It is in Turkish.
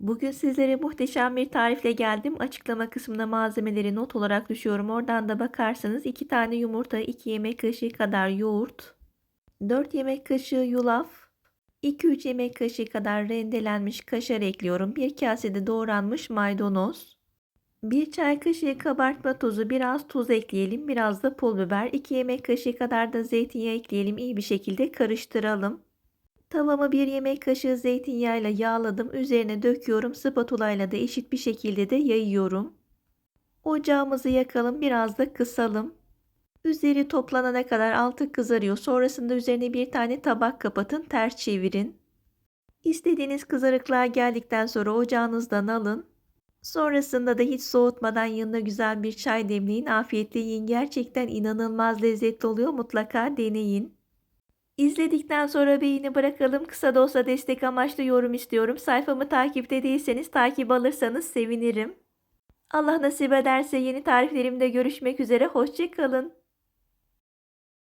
Bugün sizlere muhteşem bir tarifle geldim. Açıklama kısmına malzemeleri not olarak düşüyorum. Oradan da bakarsanız 2 tane yumurta, 2 yemek kaşığı kadar yoğurt, 4 yemek kaşığı yulaf, 2-3 yemek kaşığı kadar rendelenmiş kaşar ekliyorum. 1 kasede doğranmış maydanoz, 1 çay kaşığı kabartma tozu, biraz tuz ekleyelim. Biraz da pul biber, 2 yemek kaşığı kadar da zeytinyağı ekleyelim. İyi bir şekilde karıştıralım. Tavamı bir yemek kaşığı zeytinyağıyla yağladım. Üzerine döküyorum. Spatula ile de eşit bir şekilde de yayıyorum. Ocağımızı yakalım. Biraz da kısalım. Üzeri toplanana kadar altı kızarıyor. Sonrasında üzerine bir tane tabak kapatın. Ters çevirin. İstediğiniz kızarıklığa geldikten sonra ocağınızdan alın. Sonrasında da hiç soğutmadan yanına güzel bir çay demleyin. Afiyetle yiyin. Gerçekten inanılmaz lezzetli oluyor. Mutlaka deneyin. İzledikten sonra beğeni bırakalım. Kısa da olsa destek amaçlı yorum istiyorum. Sayfamı takipte değilseniz takip alırsanız sevinirim. Allah nasip ederse yeni tariflerimde görüşmek üzere. Hoşçakalın.